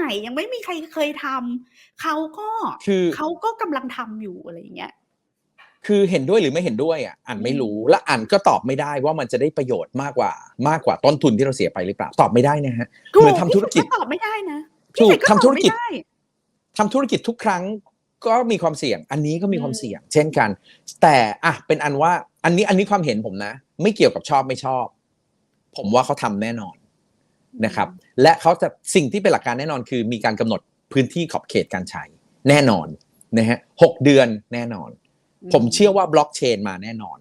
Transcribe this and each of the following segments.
ม่ยังไม่มีใครเคยทำเขาก็คือเขาก็กำลังทำอยู่อะไรอย่างเงี้ยคือเห็นด้วยหรือไม่เห็นด้วยอะอ่านไม่รู้และอ่านก็ตอบไม่ได้ว่ามันจะได้ประโยชน์มากกว่า มากกว่าต้นทุนที่เราเสียไปหรือเปล่าตอบไม่ได้นะฮะเหมือนทำธุรกิจพี่ฝนตอบไม่ได้นะถูกพี่ฝนทำธุรกิจตอบไม่ได้ทำธุรกิจทุกครั้งก็มีความเสี่ยง อันนี้ก็มีความอืมเสี่ยง เช่นกัน แต่อะเป็นอันว่า อันนี้อันนี้ความเห็นผมนะ ไม่เกี่ยวกับชอบไม่ชอบ ผมว่าเขาทำแน่นอน นะครับ และเขาจะสิ่งที่เป็นหลักการแน่นอนคือมีการกำหนดพื้นที่ขอบเขตการใช้แน่นอนนะฮะหกเดือนแน่นอน ผมเชื่อว่าบล็อกเชนมาแน่นอน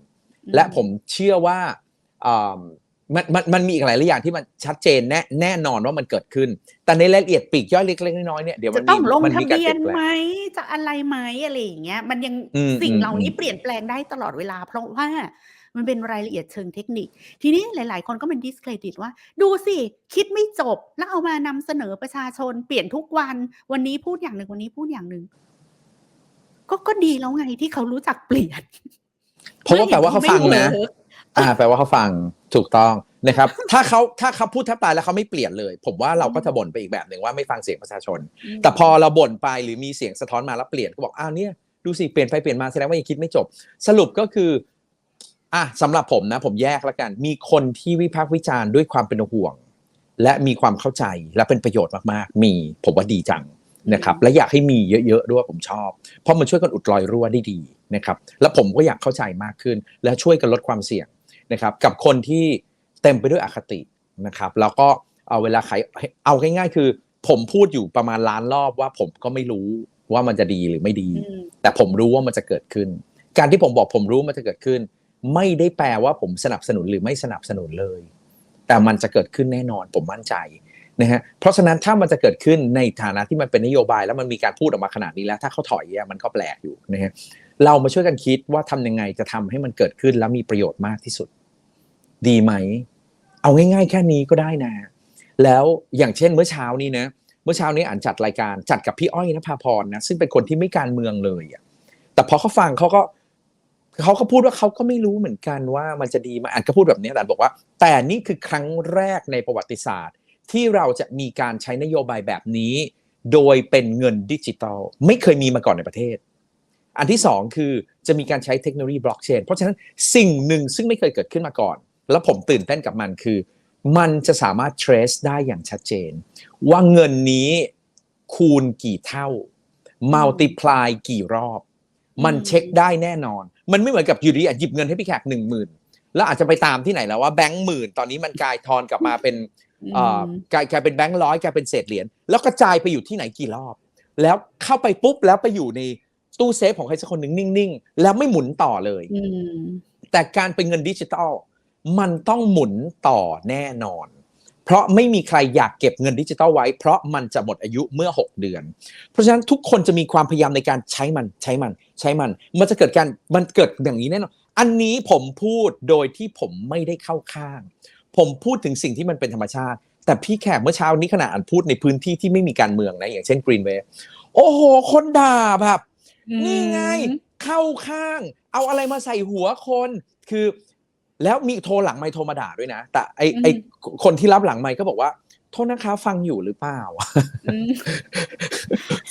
และผมเชื่อว่าอ่ามันมันมันมีอีกหลายอย่างที่มันชัดเจนแน่แน่นอนว่ามันเกิดขึ้น แต่ในรายละเอียดปลีกย่อยเล็กๆน้อยๆเนี่ยเดี๋ยวมัจะนต้มีองลงมันทะมีการเบีเปยลี่นยนแปลไหมงจะอะไรไหมอะไรอย่างเงี้ย มันยังอืมสิ่งอืมเหล่านี้อืมเปลี่ยนแปลงได้ตลอดเวลา เพราะว่า มันเป็นรายละเอียดเชิงเทคนิค ทีนี้หลาย ๆ คนก็เป็น discredit ว่า ดูสิ คิดไม่จบ แล้วเอามานำเสนอประชาชน เปลี่ยนทุกวัน วันนี้พูดอย่างหนึ่งวันนี้พูดอย่างหนึ่งก็ก็ดีแล้วไงที่เขารู้จักเปลี่ยนเพราะว่าแปลว่าเขาฟังนะไม่เวิร์กอ่า แปลว่าเขาฟังถูกต้องนะครับ ถ้าเขาถ้าเขาพูดแทบตายแล้วเขาไม่เปลี่ยนเลย ผมว่าเราก็จะบ่นไปอีกแบบหนึ่งว่าไม่ฟังเสียงประชาชน แต่พอเราบ่นไปหรือมีเสียงสะท้อนมาแล้วเปลี่ยนก็บอกอ้าวเนี่ยดูสิเปลี่ยนไปเปลี่ยนมาแสดงว่ายังคิดไม่จบ สรุปก็คือ อะสำหรับผมนะ ผมแยกแล้วกัน มีคนที่วิพากษ์วิจารณ์ด้วยความเป็นห่วง และมีความเข้าใจและเป็นประโยชน์มากๆ มีผมว่าดีจังนะครับ และอยากให้มีเยอะๆด้วยผมชอบ เพราะมันช่วยกันอุดรอยรั่วได้ดีนะครับ แล้วผมก็อยากเข้าใจมากขึ้น และช่วยกันลดความเสี่ยงนะครับ กับคนที่เต็มไปด้วยอคตินะครับ แล้วก็เอาเวลาขายเอาง่ายๆ คือ ผมพูดอยู่ประมาณล้านรอบว่าผมก็ไม่รู้ว่ามันจะดีหรือไม่ดีอืมแต่ผมรู้ว่ามันจะเกิดขึ้น การที่ผมบอกผมรู้มันจะเกิดขึ้น ไม่ได้แปลว่าผมสนับสนุนหรือไม่สนับสนุนเลย แต่มันจะเกิดขึ้นแน่นอนผมมั่นใจนะฮะเพราะฉะนั้นถ้ามันจะเกิดขึ้นในฐานะที่มันเป็นนโยบาย แล้วมันมีการพูดออกมาขนาดนี้แล้ว ถ้าเขาถอยมันก็แปลกอยู่นะฮะเรามาช่วยกันคิดว่าทำยังไงจะทำให้มันเกิดขึ้นแล้วมีประโยชน์มากที่สุด ดีไหม เอาง่ายๆ แค่นี้ก็ได้นะ แล้วอย่างเช่นเมื่อเช้านี้นะเมื่อเช้านี้อ่านจัดรายการจัดกับพี่อ้อยนภาพรนะซึ่งเป็นคนที่ไม่การเมืองเลยอะแต่พอเขาฟังเขาก็ เขาก็พูดว่าเขาก็ไม่รู้เหมือนกันว่ามันจะดีมาอ่านก็พูดแบบนี้แต่บอกว่า แต่นี่คือครั้งแรกในประวัติศาสตร์ ที่เราจะมีการใช้นโยบายแบบนี้ โดยเป็นเงินดิจิตอลไม่เคยมีมาก่อนในประเทศ อันที่สองคือจะมีการใช้เทคโนโลยีบล็อกเชนเพราะฉะนั้นสิ่งหนึ่งซึ่งไม่เคยเกิดขึ้นมาก่อน แล้วผมตื่นเต้นกับมันคือ มันจะสามารถ trace ได้อย่างชัดเจน ว่าเงินนี้คูณกี่เท่า multiply กี่รอบ มันเช็คได้แน่นอน มันไม่เหมือนกับอยู่ดีอะหยิบเงินให้พี่แขกหนึ่งหมื่นแล้วอาจจะไปตามที่ไหนแล้วว่าแบงค์หมื่นตอนนี้มันกลายทอนกลับมาเป็นเอ่อกลายกลายเป็นแบงค์ร้อยกลายเป็นเศษเหรียญแล้วกระจายไปอยู่ที่ไหนกี่รอบ แล้วเข้าไปปุ๊บแล้วไปอยู่ในตู้เซฟของใครสักคนหนึ่งนิ่งๆ แล้วไม่หมุนต่อเลยอืมแต่การเป็นเงินดิจิทัลมันต้องหมุนต่อแน่นอน เพราะไม่มีใครอยากเก็บเงินดิจิทัลไว้ เพราะมันจะหมดอายุเมื่อ 6 เดือน เพราะฉะนั้นทุกคนจะมีความพยายามในการใช้มันใช้มัน ใช้มัน มันจะเกิดการมันเกิดอย่างนี้แน่นอนอันนี้ผมพูดโดยที่ผมไม่ได้เข้าข้าง ผมพูดถึงสิ่งที่มันเป็นธรรมชาติ แต่พี่แขกเมื่อเช้านี้ขณะอ่านพูดในพื้นที่ที่ไม่มีการเมืองนะอย่างเช่นกรีนเวย์โอ้โห คนด่าแบบนี่ไงเข้าข้าง เอาอะไรมาใส่หัวคนคือ แล้วมีโทรหลังไมค์โทรมาด่าด้วยนะ แต่ไอไอคนที่รับหลังไมค์ก็บอกว่า โทษนะคะ ฟังอยู่หรือเปล่าอืม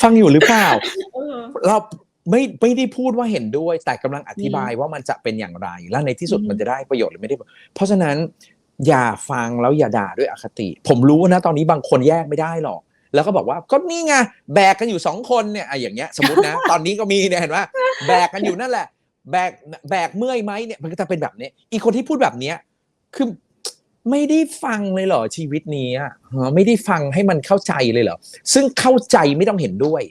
ฟังอยู่หรือเปล่าเออเราไม่ไม่ได้พูดว่าเห็นด้วย แต่กำลังอธิบายว่ามันจะเป็นอย่างไร และในที่สุดอืมมันจะได้ประโยชน์หรือไม่ได้ เพราะฉะนั้น อย่าฟังแล้วอย่าด่าด้วยอคติ ผมรู้นะตอนนี้บางคนแยกไม่ได้หรอกแล้วก็บอกว่าก็นี่ไงแบกกันอยู่สองคนเนี่ยไอ้อย่างเงี้ย สมมตินะ ตอนนี้ก็มีเนี่ยเห็นว่าแบกกันอยู่นั่นแหละ แบกแบกเมื่อยไหมเนี่ยมันก็จะเป็นแบบนี้อีกคนที่พูดแบบเนี้ยคือไม่ได้ฟังเลยเหรอชีวิตนี้อะไม่ได้ฟังให้มันเข้าใจเลยเหรอซึ่งเข้าใจไม่ต้องเห็นด้วย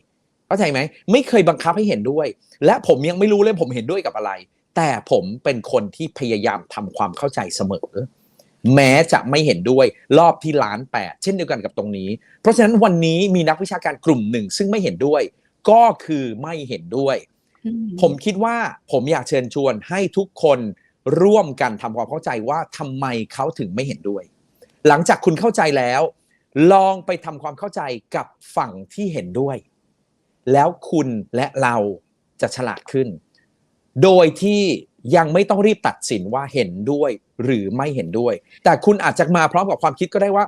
เข้าใจไหมไม่เคยบังคับให้เห็นด้วย และผมยังไม่รู้เลยผมเห็นด้วยกับอะไร แต่ผมเป็นคนที่พยายามทำความเข้าใจเสมอ แม้จะไม่เห็นด้วยรอบที่ล้านแปดเช่นเดียวกันกับตรงนี้ เพราะฉะนั้นวันนี้มีนักวิชาการกลุ่มหนึ่งซึ่งไม่เห็นด้วย ก็คือไม่เห็นด้วย ผมคิดว่าผมอยากเชิญชวนให้ทุกคนร่วมกันทำความเข้าใจว่าทำไมเขาถึงไม่เห็นด้วย หลังจากคุณเข้าใจแล้ว ลองไปทำความเข้าใจกับฝั่งที่เห็นด้วย แล้วคุณและเราจะฉลาดขึ้น โดยที่ยังไม่ต้องรีบตัดสินว่าเห็นด้วยหรือไม่เห็นด้วย แต่คุณอาจจะมาพร้อมกับความคิดก็ได้ว่า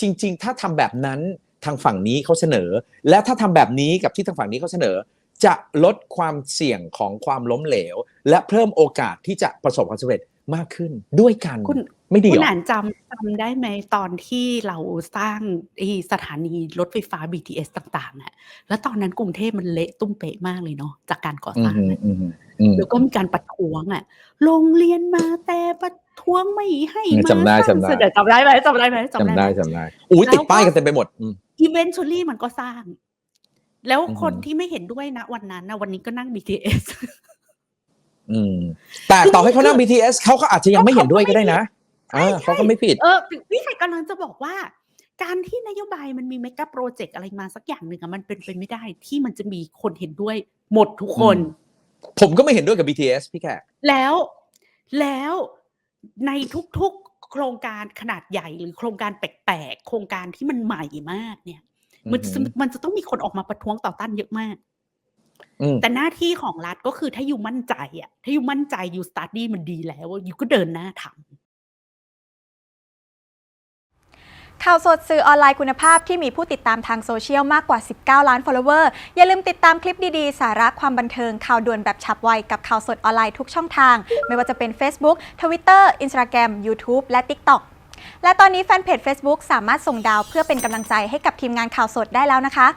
จริง ๆ ถ้าทำแบบนั้นทางฝั่งนี้เขาเสนอ และถ้าทำแบบนี้กับที่ทางฝั่งนี้เขาเสนอ จะลดความเสี่ยงของความล้มเหลว และเพิ่มโอกาสที่จะประสบความสำเร็จมากขึ้นด้วยกันคุณไม่ดีคุเหรณออ่านจำจำได้ไหมตอนที่เราสร้างไอ้สถานีรถไฟฟ้า BTS ต่างๆอะแล้วตอนนั้นกรุงเทพมันเละตุ้มเป๊ะมากเลยเนาะจากการก่ออืสมร้างอืมอะอืมอืมแล้วก็มีการประท้วงอะโรงเรียนมาแต่ประท้วงไม่ให้มาจำได้สร้างจำได้เสนอจำได้ไหมจำได้ไหมจำหมได้จำได้อุ้ยแล้วติดป้ายก็กันเต็มไปหมดอืม eventually มันก็สร้าง แล้วอือหือคนที่ไม่เห็นด้วยนะวันนั้นนะวันนี้ก็นั่ง BTS อืม แต่คือต่อให้เขานั่ง BTS เขาก็อาจจะยังไม่เห็นด้วยก็ได้นะใช่อ่าใช่เขาก็ไม่ผิด เออวิชัยกำลังจะบอกว่า การที่นโยบายมันมีเมกะโปรเจกต์อะไรมาสักอย่างหนึ่งอะมันเป็นไปไม่ได้ที่มันจะมีคนเห็นด้วยหมดทุกคนอืมผมก็ไม่เห็นด้วยกับ BTS พี่แขกแล้วแล้วในทุกๆโครงการขนาดใหญ่หรือโครงการแปลกๆ โครงการที่มันใหม่มากเนี่ย มันจะอือหือมันจะต้องมีคนออกมาประท้วงต่อต้านเยอะมากอืมแต่หน้าที่ของรัฐก็คือถ้าอยู่มั่นใจอะถ้าอยู่มั่นใจอยู่สตาร์ดี้มันดีแล้วอยู่ก็เดินหน้าทำข่าวสดสื่อออนไลน์คุณภาพที่มีผู้ติดตามทางโซเชียลมากกว่า 19 ล้าน follower อย่าลืมติดตามคลิปดี ๆ สาระความบันเทิงข่าวด่วนแบบฉับไว กับข่าวสดออนไลน์ทุกช่องทาง ไม่ว่าจะเป็น Facebook Twitter Instagram YouTube และ TikTok และตอนนี้แฟนเพจ Facebook สามารถส่งดาวเพื่อเป็นกำลังใจให้กับทีมงานข่าวสดได้แล้วนะคะ